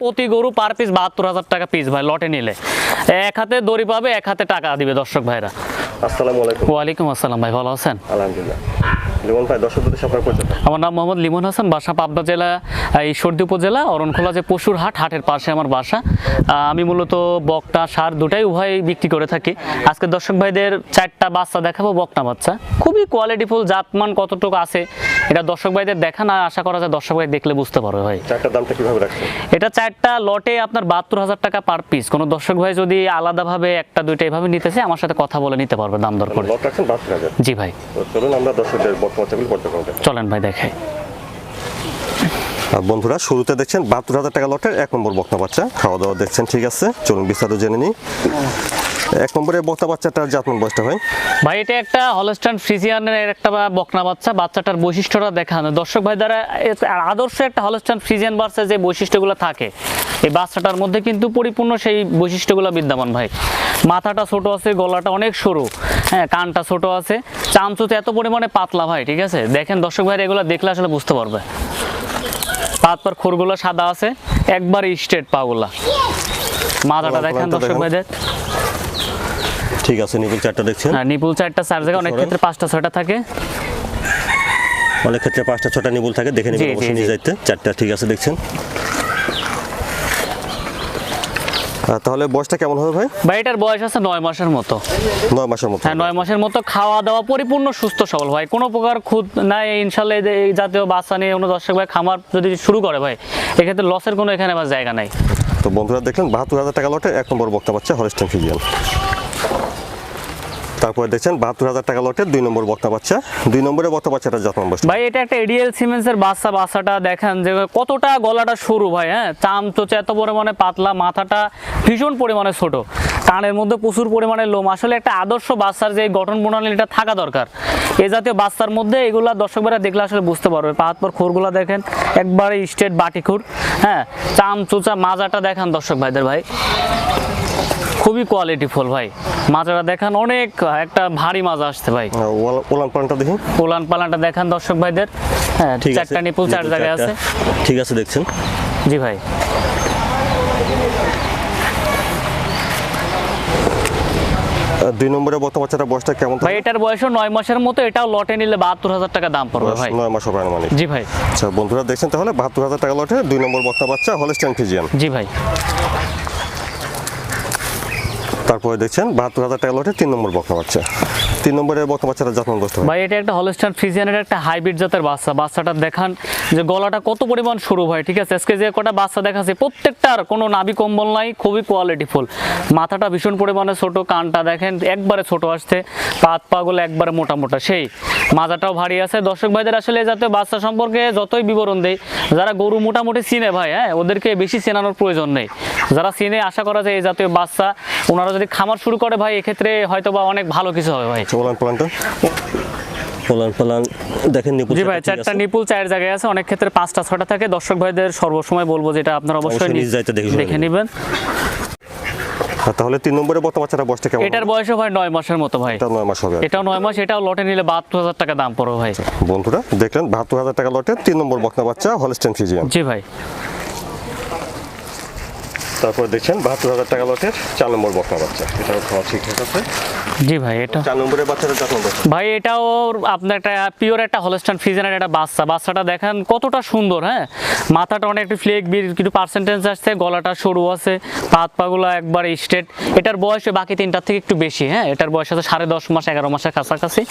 প্রতি গরু per piece বাহাত্তর হাজার টাকা পিস ভাই লটে নিলে। এক হাতে দড়ি পাবে এক হাতে টাকা দিবে দর্শক ভাইরা। আসসালামু আলাইকুম। ওয়ালাইকুম আসসালাম ভাই ভালো আছেন? আলহামদুলিল্লাহ। লিমন ভাই আপনার পরিচয় আমার নাম মোহাম্মদ লিমন হাসান বাসা পাবনা জেলা এই সর্দি উপজেলা অরণখোলা যে পশুর হাট হাটের পাশে আমার বাসা। আমি মূলত বকটা সার দুটাই উভয় বিক্রি করে থাকি। আজকে দর্শক ভাইদের চারটা বাচ্চা দেখাবো বকটা বাচ্চা। খুবই কোয়ালিটিফুল জাতমান কতটুকু আছে এটা দর্শক ভাইদের দেখা না আশা করা যায় দর্শক ভাই দেখলে বুঝতে পারবে ভাই। চারটার দামটা কীভাবে রাখছেন? এটা চারটা লটে আপনার বাহাত্তর হাজার টাকা পার পিস কোনো দর্শক ভাই যদি আলাদাভাবে একটা দুইটা এভাবে নিতেছে আমার সাথে কথা বলে নিতে পারবে দাম দর করে। জি ভাই। চলুন আমরা দর্শকদের বর্তমান চলেন ভাই দেখাই। আর বন্ধুরা শুরুতে দেখছেন বাহাত্তর হাজার টাকা লটের এক নম্বর বক্তা বাচ্চা। খাওয়া দাওয়া দেখছেন ঠিক আছে? চলুন বিস্তারিত জেনে নিই। এক নম্বরে বক্তা বাচ্চাটার জাতমান বয়সটা হয় ভাই এটা একটা হলস্টান ফ্রিজিয়ানের একটা বা বকনা বাচ্চা। বাচ্চাটার বৈশিষ্ট্যটা দেখানো। দর্শক ভাই দ্বারা আদর্শ একটা হলস্টান ফ্রিজিয়ান বাচ্চা যে বৈশিষ্ট্যগুলো থাকে এই বাচ্চাটার মধ্যে কিন্তু পরিপূর্ণ সেই বৈশিষ্ট্যগুলো বিদ্যমান ভাই। মাথাটা ছোট আছে গলাটা অনেক সরু। হ্যাঁ কানটা ছোট আছে। চামচুতে এত পরিমাণে পাতলা ভাই ঠিক আছে? দেখেন দর্শক ভাই এগুলো দেখলে আসলে বুঝতে পারবে। পাত পার খোরগুলো সাদা আছে একবার স্ট্রেট পাগুলা। মাথাটা দেখেন দর্শক। ভাইদের। ঠিক আছে নিপুল চারটা দেখছেন? হ্যাঁ নিপুল চারটা চার জায়গায় অনেক ক্ষেত্রে পাঁচটা ছয়টা থাকে। অনেক ক্ষেত্রে পাঁচটা ছটা নিপুল থাকে দেখে নেবেন অবশ্যই নিয়ে যাইতে চারটা ঠিক আছে দেখছেন আর তাহলে বয়সটা কেমন হবে ভাই? ভাই এটার বয়স আছে নয় মাসের মতো। নয় মাসের মতো। হ্যাঁ নয় মাসের মতো খাওয়া দাওয়া পরিপূর্ণ সুস্থ সবল। ভাই কোনো প্রকার খুদ নাই ইনশাল্লাহ এই জাতীয় বাচ্চা নিয়ে অন্য দর্শক ভাই খামার যদি শুরু করে ভাই এক্ষেত্রে লসের কোনো এখানে আবার জায়গা নাই। তো বন্ধুরা দেখলেন বাহাত্তর হাজার টাকা লটে এক নম্বর বক্তা পাচ্ছে হরেস্টেন ফিজিয়ান তারপরে দেখছেন বাহাত্তর হাজার টাকা লটে দুই নম্বর বক্তা বাচ্চা। দুই নম্বরে বক্তা বাচ্চাটা যত্ন বয়স ভাই, এটা একটা এডিএল সিমেন্সের বাচ্চা, বাচ্চাটা দেখেন যে কতটা গলাটা সরু ভাই হ্যাঁ? চাম চোচে এত পরিমাণে পাতলা, মাথাটা ভীষণ পরিমাণে ছোট। কানের মধ্যে প্রচুর পরিমাণে লোম। আসলে একটা আদর্শ বাচ্চার যে গঠন প্রণালীটা থাকা দরকার। এই জাতীয় বাচ্চার মধ্যে এগুলা দর্শকরা দেখলে আসলে বুঝতে পারবে। পাহাত পর খোরগুলা দেখেন, একবারে স্টেট বাটি খুর হ্যাঁ? চাম চোচা মাজাটা দেখান দর্শক ভাইদের ভাই। খুবই কোয়ালিটি ফুল ভাই। মাজাটা দেখান অনেক একটা ভারী মাজা আসছে ভাই। ওলান পালনটা দেখি। পোলান পালানটা দেখান দর্শক ভাইদের। হ্যাঁ ঠিক আছে। চারটা নিপুল চার জায়গায়। আছে। ঠিক আছে দেখছেন। জি ভাই। দুই নম্বরে বাচ্চাটা বয়সটা কেমন ভাই এটার মাসের মতো এটাও লটে নিলে বাহাত্তর হাজার টাকা দাম পড়বে ভাই। নয় মাস হবে মানে জি ভাই। আচ্ছা বন্ধুরা দেখছেন তাহলে বাহাত্তর হাজার টাকা লটে দুই নম্বর বক্তা বাচ্চা হলিস্টান ফিজিয়ান। জি ভাই। তারপরে দেখছেন বাহাত্তর হাজার টাকা লটে তিন নম্বর বক্তা বাচ্চা তিন নম্বরের বক্তা বাচ্চাটা যত্ন বয়স ভাই এটা একটা হলস্টার ফ্রিজিয়ানের একটা হাইব্রিড জাতের বাচ্চা। বাচ্চাটা দেখান যে গলাটা কত পরিমাণ সরু ভাই ঠিক আছে? আজকে যে কটা বাচ্চা দেখাচ্ছে প্রত্যেকটার কোনো নাভি কম্বল নাই খুবই কোয়ালিটিফুল মাথাটা ভীষণ পরিমাণে ছোট কানটা দেখেন একবারে ছোট আসছে। পাত পাগুলো একবারে মোটা মোটা সেই। মাজাটাও ভারী আছে। দর্শক ভাইদের আসলে এই জাতীয় বাচ্চা সম্পর্কে যতই বিবরণ দেয় যারা গরু মোটামুটি চিনে ভাই হ্যাঁ ওদেরকে বেশি চেনানোর প্রয়োজন নেই। যারা চিনে আশা করা যায় এই জাতীয় বাচ্চা ওনারা যদি খামার শুরু করে ভাই এক্ষেত্রে হয়তো বা অনেক ভালো কিছু হবে ভাই। ওলান পালানটা? ওলান পালান দেখেন নিপুল জি ভাই চারটা। নিপুল চার জায়গায় আছে অনেক ক্ষেত্রে পাঁচটা ছটা থাকে। দর্শক ভাইদের সর্বসময় বলব যেটা আপনারা অবশ্যই নিজ- দায়িত্বে দেখে নেবেন। নেবেন। তাহলে তিন নম্বরে বক্তা বাচ্চাটা বয়সটা কেমন? এটার বয়সও ভাই নয় মাসের মতো ভাই। এটা নয় মাস হবে এটাও নয় মাস এটাও লটে নিলে বাহাত্তর হাজার টাকা দাম পড়বে ভাই। বন্ধুরা দেখলেন বাহাত্তর হাজার টাকা লটে তিন নম্বর বকনা বাচ্চা হলস্টেন ফিজিয়ান জি ভাই। তারপর দেখছেন বাহাত্তর হাজার টাকা লটের চার নম্বর বকনা বাচ্চা। এটাও খাওয়া ঠিকঠাক আছে? জি ভাই এটা চার নম্বরের বাচ্চাটা যত্ন বয়স ভাই এটাও আপনার একটা পিওর একটা হলস্টান ফিজেনের একটা বাচ্চা। বাচ্চাটা দেখেন কতটা সুন্দর হ্যাঁ? মাথাটা অনেক একটু ফ্লেক কিছু পার্সেন্টেজ আসছে গলাটা সরু আছে পাত পাগুলো একবার স্ট্রেট এটার বয়স বাকি তিনটার থেকে একটু বেশি হ্যাঁ? এটার বয়স আছে সাড়ে দশ মাস এগারো মাসের কাছাকাছি।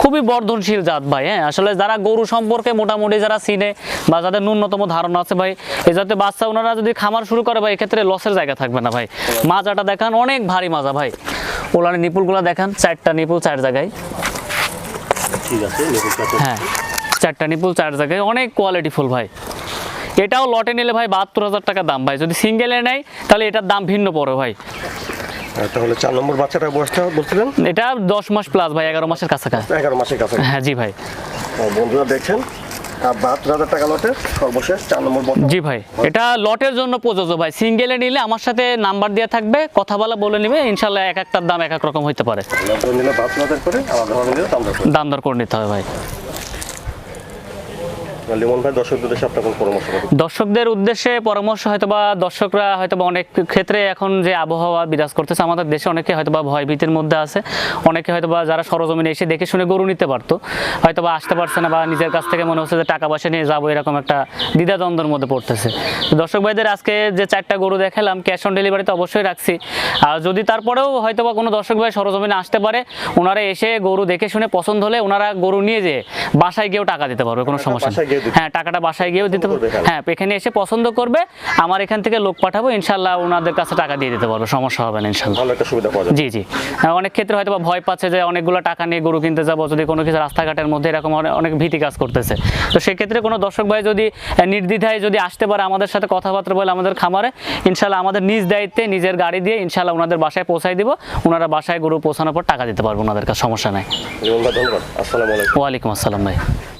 খুবই বর্ধনশীল জাত ভাই হ্যাঁ? আসলে যারা গরু সম্পর্কে মোটামুটি যারা চিনে বা যাদের ন্যূনতম ধারণা আছে ভাই এ যাতে বাচ্চা ওনারা যদি খামার শুরু করে ভাই এক্ষেত্রে লসের জায়গা থাকবে না ভাই। মাজাটা দেখান অনেক ভারী মাজা ভাই। ওলার নিপুলগুলো দেখান চারটা নিপুল চার জায়গায়। ঠিক আছে হ্যাঁ চারটা নিপুল চার জায়গায় অনেক কোয়ালিটি ফুল ভাই। এটাও লটে নিলে ভাই বাহাত্তর হাজার টাকা দাম ভাই। যদি সিঙ্গেলে নেয় তাহলে এটার দাম ভিন্ন পড়ে ভাই। তাহলে চার নম্বর বাচ্চাটার বয়সটা বলছিলেন? এটা দশ মাস প্লাস ভাই এগারো মাসের কাছাকাছি। এগারো মাসের কাছে হ্যাঁ জি ভাই। বন্ধুরা দেখছেন বাহাত্তর হাজার টাকা লটের সর্বশেষ চার নম্বর জি ভাই এটা লটের জন্য প্রযোজ্য ভাই। সিঙ্গেলে নিলে আমার সাথে নাম্বার দেওয়া থাকবে কথা বলা বলে নিবে ইনশাল্লাহ এক একটার দাম এক এক রকম হইতে পারে। বাহাত্তর হাজার করে। দাম দর করে নিতে হবে ভাই। লিমন ভাই দর্শকদের উদ্দেশ্যে আপনার কোন পরামর্শ দর্শকদের উদ্দেশ্যে পরামর্শ হয়তো বা দর্শকরা হয়তো বা অনেক ক্ষেত্রে এখন যে আবহাওয়া বিরাজ করতেছে আমাদের দেশে অনেকে হয়তো বা ভয় ভীতির মধ্যে আছে। অনেকে হয়তো বা যারা সরজমিনে এসে দেখে শুনে গরু নিতে পারতো হয়তো বা আসতে পারছে না বা নিজের কাছ থেকে মনে হচ্ছে যে টাকা পয়সা নিয়ে যাব এরকম একটা দ্বিধাদ্বন্দ্বের মধ্যে পড়তেছে। দর্শক ভাইদের আজকে যে চারটা গরু দেখালাম ক্যাশ অন ডেলিভারিতে অবশ্যই রাখছি। আর যদি তারপরেও হয়তো বা কোনো দর্শক ভাই সরজমিনে আসতে পারে ওনারা এসে গরু দেখে শুনে পছন্দ হলে ওনারা গরু নিয়ে যেয়ে বাসায় গিয়েও টাকা দিতে পারবে কোনো সমস্যা হ্যাঁ টাকাটা বাসায় গিয়েও দিতে পারবে হ্যাঁ। এখানে এসে পছন্দ করবে আমার এখান থেকে লোক পাঠাবো ইনশাল্লাহ ওনাদের কাছে টাকা দিয়ে দিতে পারব সমস্যা হবে না ইনশাল্লাহ। ভালো একটা সুবিধা পাওয়া জি জি। হ্যাঁ, অনেক ক্ষেত্রে হয়তো ভয় পাচ্ছে যে অনেকগুলো টাকা নিয়ে গরু কিনতে যাব যদি কোনো কিছু রাস্তাঘাটের মধ্যে এরকম অনেক ভীতি কাজ করতেছে। তো সেক্ষেত্রে কোনো দর্শক ভাই যদি নির্দ্বিধায় যদি আসতে পারে আমাদের সাথে কথাবার্তা বলে আমাদের খামারে ইনশাল্লাহ আমাদের নিজ দায়িত্বে নিজের গাড়ি দিয়ে ইনশাল্লাহ ওনাদের বাসায় পৌঁছাই দিব ওনারা বাসায় গরু পৌঁছানোর পর টাকা দিতে পারব ওনাদের কাছে সমস্যা নাই। ধন্যবাদ। আসসালামু আলাইকুম। ওয়ালাইকুম আসসালাম ভাই।